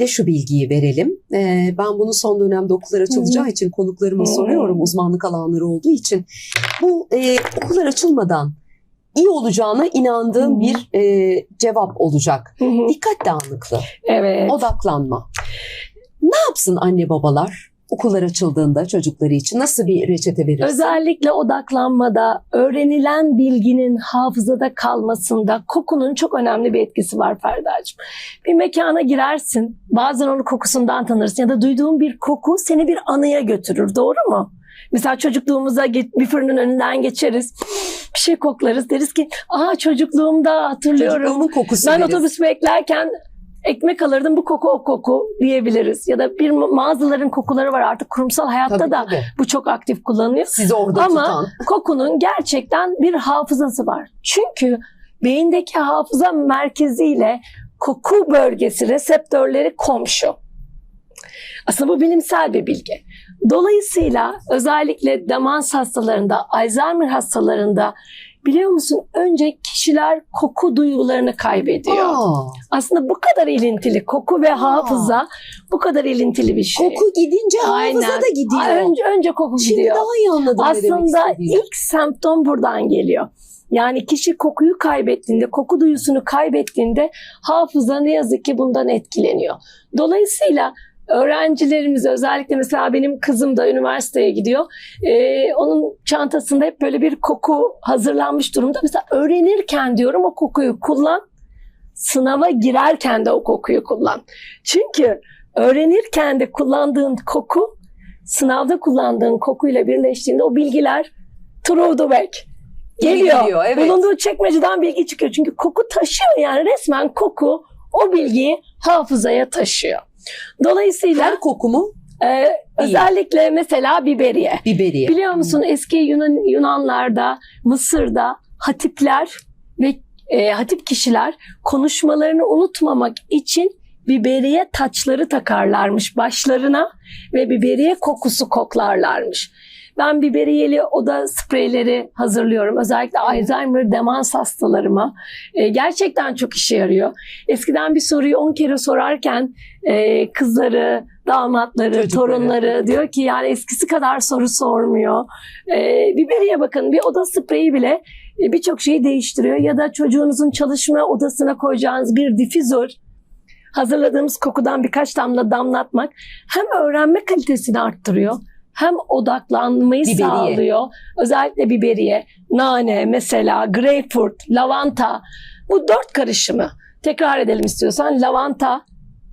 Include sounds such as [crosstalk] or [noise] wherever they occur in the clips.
De şu bilgiyi verelim. Ee, ben bunu son dönemde okullar açılacağı için konuklarıma Hı. soruyorum uzmanlık alanları olduğu için. Bu e, okullar açılmadan iyi olacağına inandığım Hı. bir e, cevap olacak. Hı. Dikkat dağınıklığı, evet. odaklanma. Ne yapsın anne babalar okullar açıldığında çocukları için nasıl bir reçete verirsin? Özellikle odaklanmada, öğrenilen bilginin hafızada kalmasında kokunun çok önemli bir etkisi var Ferda'cığım. Bir mekana girersin, bazen onu kokusundan tanırsın ya da duyduğun bir koku seni bir anıya götürür, doğru mu? Mesela çocukluğumuza bir fırının önünden geçeriz, bir şey koklarız, deriz ki aa çocukluğumda hatırlıyorum. Çocukluğumun kokusu Ben deriz. otobüs beklerken ekmek alırdım bu koku o koku diyebiliriz. Ya da bir mağazaların kokuları var artık kurumsal hayatta Tabii, da tabii. bu çok aktif kullanılıyor. Sizi orada Ama tutan. kokunun gerçekten bir hafızası var. Çünkü beyindeki hafıza merkeziyle koku bölgesi reseptörleri komşu. Aslında bu bilimsel bir bilgi. Dolayısıyla özellikle demans hastalarında, Alzheimer hastalarında biliyor musun önce kişiler koku duygularını kaybediyor. Aa, Aslında bu kadar ilintili koku ve hafıza bu kadar ilintili bir şey. koku gidince hafıza Aynen. da gidiyor. Önce, önce koku Şimdi gidiyor. daha iyi anladım Aslında ilk semptom buradan geliyor. Yani kişi kokuyu kaybettiğinde, koku duyusunu kaybettiğinde hafıza ne yazık ki bundan etkileniyor. Dolayısıyla öğrencilerimiz özellikle mesela benim kızım da üniversiteye gidiyor. Ee, onun çantasında hep böyle bir koku hazırlanmış durumda. Mesela öğrenirken diyorum o kokuyu kullan. Sınava girerken de o kokuyu kullan. Çünkü öğrenirken de kullandığın koku sınavda kullandığın kokuyla birleştiğinde o bilgiler through the back geliyor. geliyor, evet. Bulunduğu çekmeceden bilgi çıkıyor. Çünkü koku taşıyor yani resmen koku o bilgiyi hafızaya taşıyor. Dolayısıyla Her koku mu? e, özellikle mesela biberiye. Biberiye. Biliyor musun eski Yunan, Yunanlarda, Mısır'da hatipler ve e, hatip kişiler konuşmalarını unutmamak için biberiye taçları takarlarmış başlarına ve biberiye kokusu koklarlarmış. Ben biberiyeli oda spreyleri hazırlıyorum. Özellikle Alzheimer demans hastalarıma. E, gerçekten çok işe yarıyor. Eskiden bir soruyu 10 kere sorarken e, kızları, damatları, Çocukları. torunları [laughs] diyor ki yani eskisi kadar soru sormuyor. E, biberiye bakın bir oda spreyi bile e, birçok şeyi değiştiriyor. Ya da çocuğunuzun çalışma odasına koyacağınız bir difüzör hazırladığımız kokudan birkaç damla damlatmak hem öğrenme kalitesini arttırıyor hem odaklanmayı Biberiye. sağlıyor. Özellikle biberiye, nane mesela, greyfurt, lavanta. Bu dört karışımı. Tekrar edelim istiyorsan. Lavanta,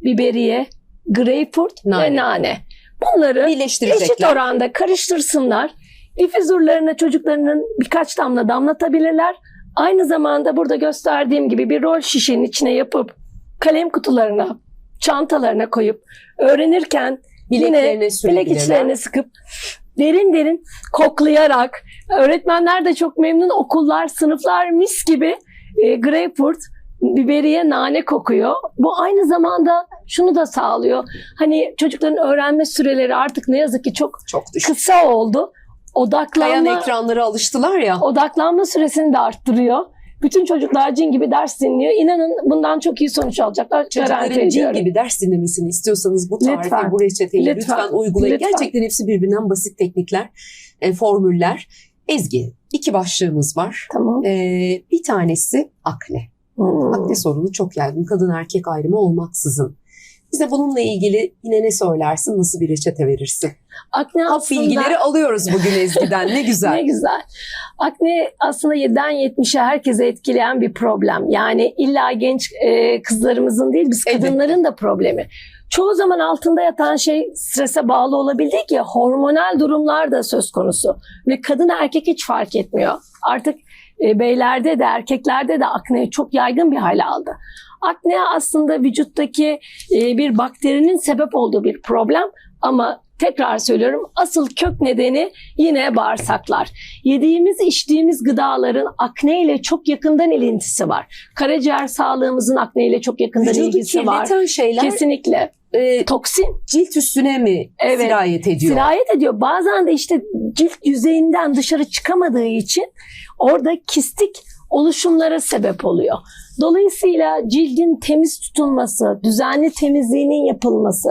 biberiye, greyfurt Nane. ve nane. Bunları eşit oranda karıştırsınlar. Difüzörlerine çocuklarının birkaç damla damlatabilirler. Aynı zamanda burada gösterdiğim gibi bir rol şişenin içine yapıp kalem kutularına, çantalarına koyup öğrenirken Bileklerine yine bilek içlerine sıkıp derin derin koklayarak öğretmenler de çok memnun okullar, sınıflar mis gibi e, greyfurt, biberiye, nane kokuyor. Bu aynı zamanda şunu da sağlıyor. Hani çocukların öğrenme süreleri artık ne yazık ki çok Çok düşük. kısa oldu. Kayan Odaklanma, ekranlara alıştılar ya. odaklanma süresini de arttırıyor. Bütün çocuklar cin gibi ders dinliyor. İnanın bundan çok iyi sonuç alacaklar. Çocukların cin gibi ders dinlemesini istiyorsanız bu tarifi, Lütfen. bu reçeteyi lütfen, Lütfen. uygulayın. Lütfen. Gerçekten hepsi birbirinden basit teknikler, e, formüller. Ezgi, iki başlığımız var. Tamam. E, bir tanesi akne. Hmm. Akne sorunu çok yaygın. Kadın erkek ayrımı olmaksızın. Bize bununla ilgili yine ne söylersin, nasıl bir reçete verirsin? Akne aslında... bilgileri alıyoruz bugün Ezgi'den. Ne güzel. [laughs] Ne güzel. Akne aslında 7'den 70'e herkese etkileyen bir problem. Yani illa genç e, kızlarımızın değil biz kadınların da problemi. Çoğu zaman altında yatan şey strese bağlı olabildiği ki hormonal durumlar da söz konusu. Ve kadın erkek hiç fark etmiyor. Artık e, beylerde de erkeklerde de akne çok yaygın bir hale aldı. Akne aslında vücuttaki e, bir bakterinin sebep olduğu bir problem ama tekrar söylüyorum asıl kök nedeni yine bağırsaklar. Yediğimiz içtiğimiz gıdaların akne ile çok yakından ilintisi var. Karaciğer sağlığımızın akne ile çok yakından Vücudu ilgisi var. şeyler Kesinlikle. E, Toksin cilt üstüne mi Evet. sirayet ediyor? sirayet ediyor. Bazen de işte cilt yüzeyinden dışarı çıkamadığı için orada kistik oluşumlara sebep oluyor. Dolayısıyla cildin temiz tutulması, düzenli temizliğinin yapılması,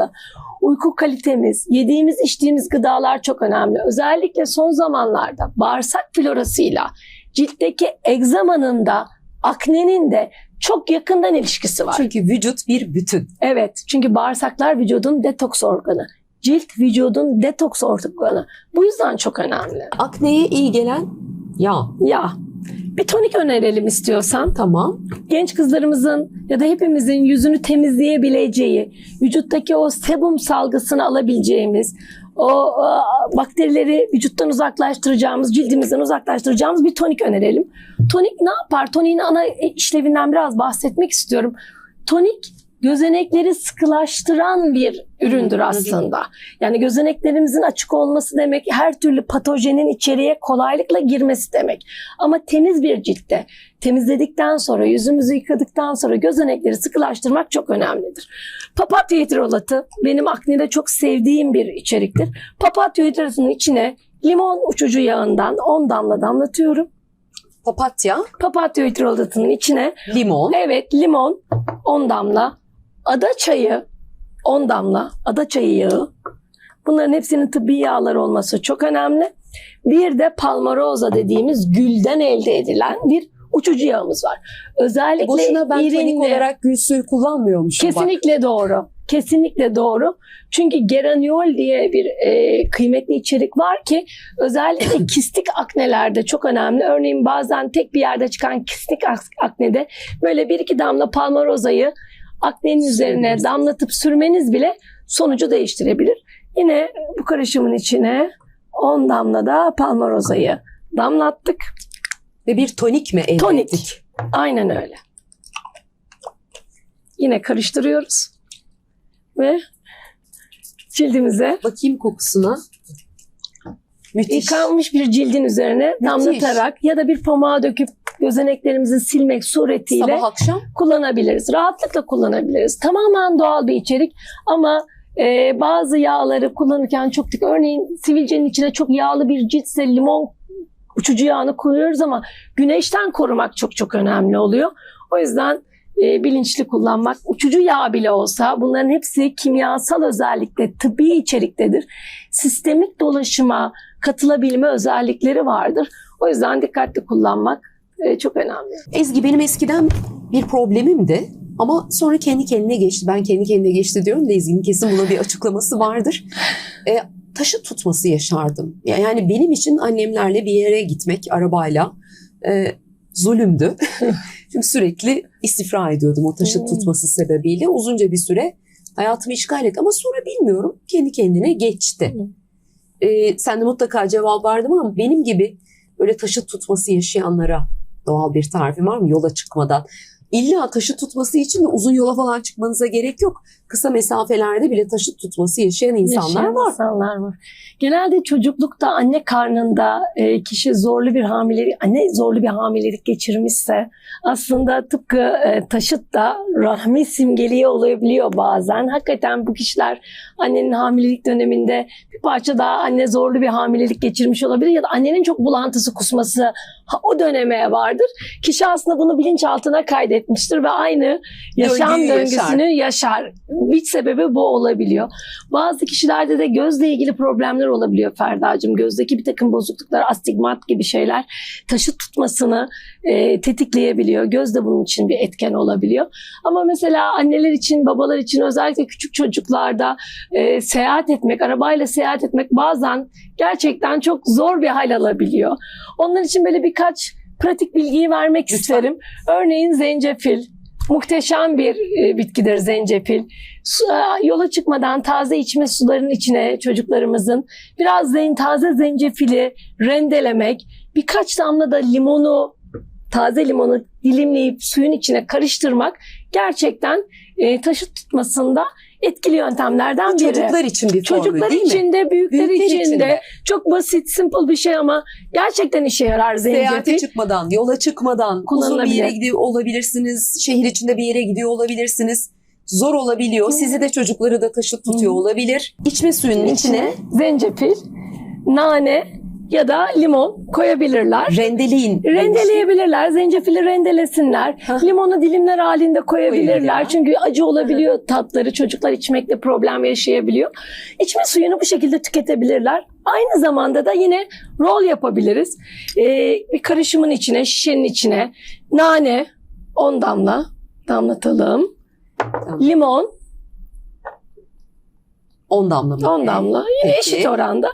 uyku kalitemiz, yediğimiz içtiğimiz gıdalar çok önemli. Özellikle son zamanlarda bağırsak florasıyla ciltteki egzamanın da aknenin de çok yakından ilişkisi var. Çünkü vücut bir bütün. Evet, çünkü bağırsaklar vücudun detoks organı. Cilt vücudun detoks organı. Bu yüzden çok önemli. Akneye iyi gelen yağ. Ya bir tonik önerelim istiyorsan. Tamam. Genç kızlarımızın ya da hepimizin yüzünü temizleyebileceği, vücuttaki o sebum salgısını alabileceğimiz, o e, bakterileri vücuttan uzaklaştıracağımız, cildimizden uzaklaştıracağımız bir tonik önerelim. Tonik ne yapar? Toniğin ana işlevinden biraz bahsetmek istiyorum. Tonik gözenekleri sıkılaştıran bir üründür aslında. Yani gözeneklerimizin açık olması demek her türlü patojenin içeriye kolaylıkla girmesi demek. Ama temiz bir ciltte temizledikten sonra yüzümüzü yıkadıktan sonra gözenekleri sıkılaştırmak çok önemlidir. Papatya hidrolatı benim aknede çok sevdiğim bir içeriktir. Papatya hidrolatının içine limon uçucu yağından 10 damla damlatıyorum. Papatya, Papatya hidrolatının içine limon. Evet limon 10 damla, ada çayı 10 damla, ada çayı yağı. Bunların hepsinin tıbbi yağlar olması çok önemli. Bir de palmaroza dediğimiz gülden elde edilen bir uçucu yağımız var. Özellikle boşuna ben tonik irinli- olarak gül suyu kullanmıyormuşum. bak. Kesinlikle doğru. Kesinlikle doğru. Çünkü geraniol diye bir e, kıymetli içerik var ki özellikle [coughs] kistik aknelerde çok önemli. Örneğin bazen tek bir yerde çıkan kistik ak- aknede böyle bir iki damla palmarozayı aknenin üzerine Sürmeniz. damlatıp sürmeniz bile sonucu değiştirebilir. Yine bu karışımın içine 10 damla da palmarozayı damlattık. Ve bir tonik mi elde Tonik. ettik? Aynen öyle. Yine karıştırıyoruz. Ve cildimize Bakayım kokusuna. Müthiş. yıkanmış bir cildin üzerine damlatarak ya da bir pamuğa döküp gözeneklerimizi silmek suretiyle Sabah akşam kullanabiliriz. Rahatlıkla kullanabiliriz. Tamamen doğal bir içerik ama e, bazı yağları kullanırken çok dikkat. Örneğin sivilcenin içine çok yağlı bir ciltse limon uçucu yağını koyuyoruz ama güneşten korumak çok çok önemli oluyor. O yüzden e, bilinçli kullanmak, uçucu yağ bile olsa bunların hepsi kimyasal özellikle tıbbi içeriktedir. Sistemik dolaşıma katılabilme özellikleri vardır. O yüzden dikkatli kullanmak e, çok önemli. Ezgi benim eskiden bir problemimdi ama sonra kendi kendine geçti. Ben kendi kendine geçti diyorum da Ezgi'nin kesin buna bir açıklaması vardır. E, taşı tutması yaşardım. Ya- Yani benim için annemlerle bir yere gitmek arabayla e, zulümdü. [laughs] Çünkü sürekli istifra ediyordum o taşı Hmm. tutması sebebiyle. Uzunca bir süre hayatımı işgal etti ama sonra bilmiyorum kendi kendine geçti. Hmm. E, sen de mutlaka cevap vardı ama benim gibi böyle taşı tutması yaşayanlara doğal bir tarifin var mı yola çıkmadan? İlla taşı tutması için de uzun yola falan çıkmanıza gerek yok. Kısa mesafelerde bile taşı tutması yaşayan insanlar Yaşayan var. insanlar var. Genelde çocuklukta anne karnında e, kişi zorlu bir hamilelik, anne zorlu bir hamilelik geçirmişse aslında tıpkı e, taşıt da rahmi simgeliği olabiliyor bazen. Hakikaten bu kişiler annenin hamilelik döneminde bir parça daha anne zorlu bir hamilelik geçirmiş olabilir ya da annenin çok bulantısı kusması ha- o döneme vardır. Kişi aslında bunu bilinçaltına kaydetmiştir ve aynı yaşam Döngüyü döngüsünü yaşar. Bir sebebi bu olabiliyor. Bazı kişilerde de gözle ilgili problemler olabiliyor Ferda'cığım. Gözdeki bir takım bozukluklar, astigmat gibi şeyler taşı tutmasını e, tetikleyebiliyor. Göz de bunun için bir etken olabiliyor. Ama mesela anneler için, babalar için özellikle küçük çocuklarda e, seyahat etmek, arabayla seyahat etmek bazen gerçekten çok zor bir hal alabiliyor. Onlar için böyle birkaç pratik bilgiyi vermek Lütfen. isterim. Örneğin zencefil. Muhteşem bir e, bitkidir zencefil. E, yola çıkmadan taze içme sularının içine çocuklarımızın biraz taze zencefili rendelemek, birkaç damla da limonu, taze limonu dilimleyip suyun içine karıştırmak gerçekten e, taşı tutmasında etkili yöntemlerden biri. Çocuklar için bir formül Çocuklar değil mi? için de, büyükler, Büyükler için, için de çok basit, simple bir şey ama gerçekten işe yarar Seyahate zencefil. çıkmadan, yola çıkmadan, uzun bir yere gidiyor olabilirsiniz, şehir içinde bir yere gidiyor olabilirsiniz. Zor olabiliyor. Sizi de çocukları da taşı tutuyor olabilir. İçme suyunun içine zencefil, nane, ya da limon koyabilirler. Rendeleyin. Rendeleyebilirler, zencefili rendelesinler, Hah. limonu dilimler halinde koyabilirler. Koyabilirler. Çünkü acı olabiliyor tatları, çocuklar içmekte problem yaşayabiliyor. İçme suyunu bu şekilde tüketebilirler. Aynı zamanda da yine rol yapabiliriz. Ee, bir karışımın içine, şişenin içine nane 10 damla damlatalım. Tamam. Limon 10 damla mı? 10 damla. Yine Peki. eşit oranda.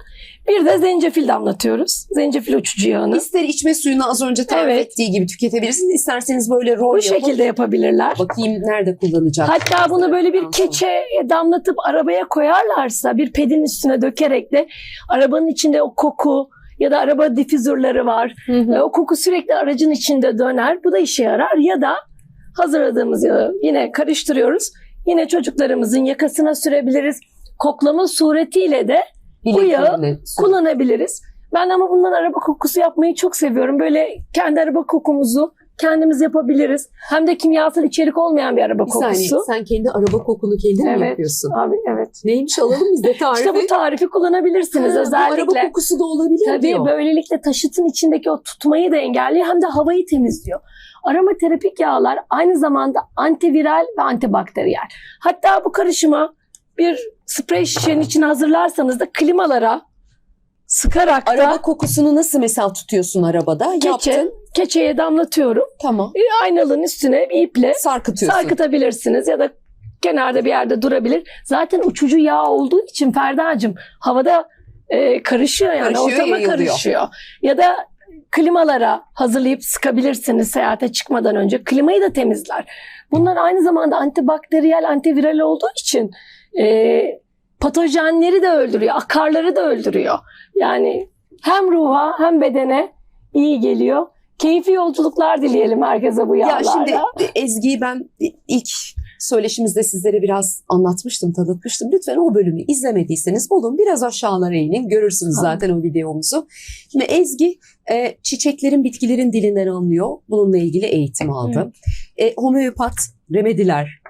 Bir de zencefil damlatıyoruz. Zencefil uçucu yağını. İster içme suyunu az önce tarif Evet. ettiği gibi tüketebilirsiniz. İsterseniz böyle rol Bu yapıp şekilde yapabilirler. bakayım nerede kullanacak. Hatta bunu böyle bir keçe damlatıp arabaya koyarlarsa bir pedin üstüne dökerek de arabanın içinde o koku ya da araba difüzörleri var. Hı hı. E, O koku sürekli aracın içinde döner. Bu da işe yarar. Ya da hazırladığımız yağı yine karıştırıyoruz. Yine çocuklarımızın yakasına sürebiliriz. Koklama suretiyle de bu yağı kullanabiliriz. Ben ama bundan araba kokusu yapmayı çok seviyorum. Böyle kendi araba kokumuzu kendimiz yapabiliriz. Hem de kimyasal içerik olmayan bir araba Bir saniye kokusu. sen kendi araba kokunu kendin mi Evet. yapıyorsun? Abi evet. Neymiş alalım biz de tarifi. [laughs] İşte bu tarifi kullanabilirsiniz Ha, bu özellikle. araba kokusu da olabilir Tabii diyor. böylelikle taşıtın içindeki o tutmayı da engelliyor hem de havayı temizliyor. Aromaterapik yağlar aynı zamanda antiviral ve antibakteriyel. Hatta bu karışıma bir sprey şişenin içine hazırlarsanız da klimalara sıkarak Araba da kokusunu nasıl mesela tutuyorsun arabada? keçe, Yaptın. keçeye damlatıyorum. Tamam. E, Aynalığın üstüne bir iple Sarkıtıyorsun. sarkıtabilirsiniz ya da kenarda bir yerde durabilir. Zaten uçucu yağ olduğu için Ferda'cığım havada e, karışıyor yani Karışıyor, ortama yayılıyor. karışıyor. Ya da klimalara hazırlayıp sıkabilirsiniz seyahate çıkmadan önce. Klimayı da temizler. Bunlar aynı zamanda antibakteriyel, antiviral olduğu için e, patojenleri de öldürüyor, akarları da öldürüyor. Yani hem ruha hem bedene iyi geliyor. Keyifli yolculuklar dileyelim herkese bu Ya yağlarla. şimdi Ezgi'yi ben ilk söyleşimizde sizlere biraz anlatmıştım, tanıtmıştım. Lütfen o bölümü izlemediyseniz bulun biraz aşağılara inin. Görürsünüz zaten o videomuzu. Şimdi Ezgi e, çiçeklerin, bitkilerin dilinden anlıyor. Bununla ilgili eğitim aldı. E, homeopat remediler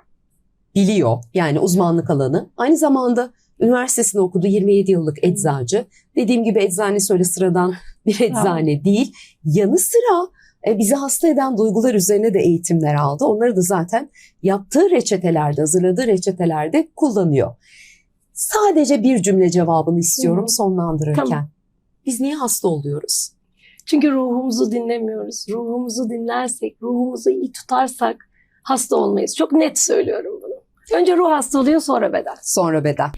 biliyor. Yani uzmanlık alanı. Aynı zamanda üniversitesinde okudu 27 yıllık eczacı. Dediğim gibi eczanesi öyle sıradan [laughs] bir eczane değil. Yanı sıra e, bizi hasta eden duygular üzerine de eğitimler aldı. Onları da zaten yaptığı reçetelerde, hazırladığı reçetelerde kullanıyor. Sadece bir cümle cevabını istiyorum Hı. sonlandırırken. Tamam. Biz niye hasta oluyoruz? Çünkü ruhumuzu dinlemiyoruz. Ruhumuzu dinlersek, ruhumuzu iyi tutarsak hasta olmayız. Çok net söylüyorum. Önce ruh hasta oluyor sonra beden. Sonra beden.